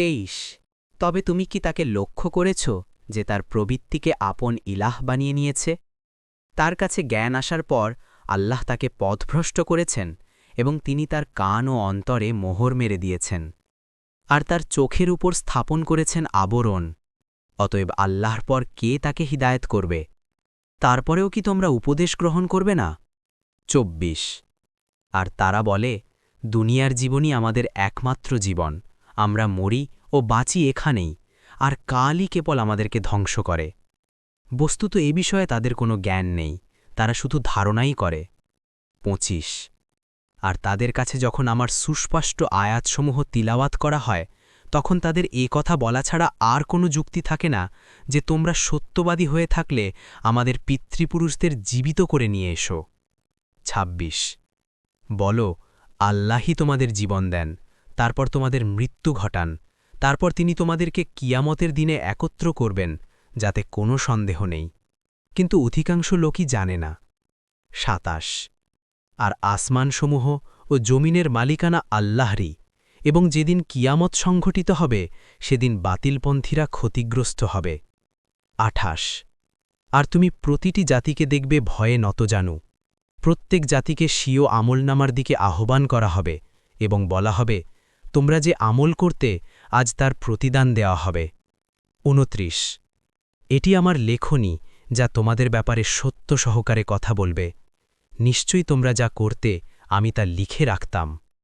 তেইশ। তবে তুমি কি তাকে লক্ষ্য করেছ যে তার প্রবৃত্তিকে আপন ইলাহ বানিয়ে নিয়েছে? তার কাছে জ্ঞান আসার পর আল্লাহ তাকে পথভ্রষ্ট করেছেন এবং তিনি তার কান ও অন্তরে মোহর মেরে দিয়েছেন। আর তার চোখের উপর স্থাপন করেছেন আবরণ। অতএব আল্লাহর পর কে তাকে হিদায়ত করবে? তারপরেও কি তোমরা উপদেশ গ্রহণ করবে না? চব্বিশ। আর তারা বলে, দুনিয়ার জীবনই আমাদের একমাত্র জীবন। আমরা মরি ও বাঁচি এখানেই, আর কালই কেবল আমাদেরকে ধ্বংস করে। বস্তুত এ বিষয়ে তাদের কোনো জ্ঞান নেই, তারা শুধু ধারণাই করে। পঁচিশ। আর তাদের কাছে যখন আমার সুস্পষ্ট আয়াতসমূহ তিলাওয়াত করা হয়, তখন তাদের এ কথা বলা ছাড়া আর কোনো যুক্তি থাকে না যে তোমরা সত্যবাদী হয়ে থাকলে আমাদের পিতৃপুরুষদের জীবিত করে নিয়ে এসো। ২৬ বলো, আল্লাহই তোমাদের জীবন দেন। তারপর তোমাদের মৃত্যু ঘটান। তারপর তিনি তোমাদেরকে কিয়ামতের দিনে একত্র করবেন, যাতে কোনো সন্দেহ নেই। কিন্তু অধিকাংশ লোকই জানে না। সাতাশ। আর আসমানসমূহ ও জমিনের মালিকানা আল্লাহরই, এবং যেদিন কিয়ামত সংঘটিত হবে, সেদিন বাতিলপন্থীরা ক্ষতিগ্রস্ত হবে। আঠাশ। আর তুমি প্রতিটি জাতিকে দেখবে ভয়ে নত জানু প্রত্যেক জাতিকে স্বীয় আমলনামার দিকে আহ্বান করা হবে, এবং বলা হবে তোমরা যে আমল করতে আজ তার প্রতিদান দেওয়া হবে। উনত্রিশ। এটি আমার লেখনী যা তোমাদের ব্যাপারে সত্য সহকারে কথা বলবে। নিশ্চয়ই তোমরা যা করতে আমি তা লিখে রাখতাম।